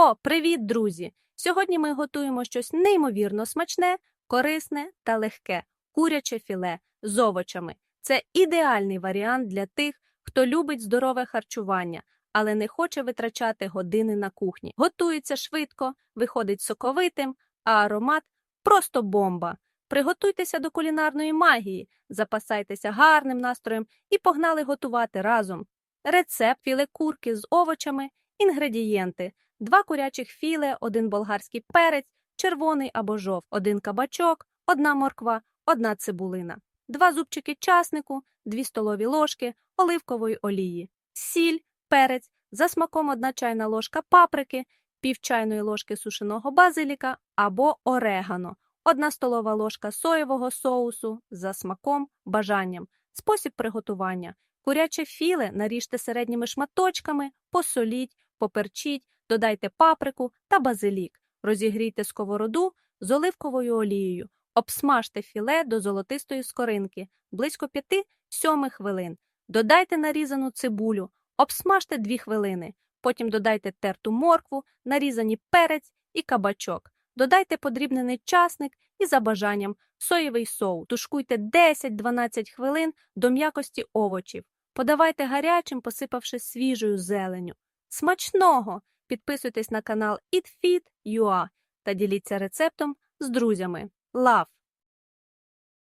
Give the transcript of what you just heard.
О, привіт, друзі! Сьогодні ми готуємо щось неймовірно смачне, корисне та легке куряче філе з овочами. Це ідеальний варіант для тих, хто любить здорове харчування, але не хоче витрачати години на кухні. Готується швидко, виходить соковитим, а аромат просто бомба. Приготуйтеся до кулінарної магії, запасайтеся гарним настроєм і погнали готувати разом. Рецепт філе курки з овочами, інгредієнти: 2 курячих філе, 1 болгарський перець, червоний або жов, 1 кабачок, 1 морква, 1 цибулина, 2 зубчики часнику, 2 столові ложки оливкової олії, сіль, перець, за смаком 1 чайна ложка паприки, пів чайної ложки сушеного базиліка або орегано, 1 столова ложка соєвого соусу за смаком, бажанням. Спосіб приготування. Куряче філе наріжте середніми шматочками, посоліть, поперчіть, додайте паприку та базилік. Розігрійте сковороду з оливковою олією. Обсмажте філе до золотистої скоринки близько 5-7 хвилин. Додайте нарізану цибулю, обсмажте 2 хвилини. Потім додайте терту моркву, нарізані перець і кабачок. Додайте подрібнений часник і за бажанням соєвий соус. Тушкуйте 10-12 хвилин до м'якості овочів. Подавайте гарячим, посипавши свіжою зеленю. Смачного! Підписуйтесь на канал EatFit.ua та діліться рецептом з друзями. Лав!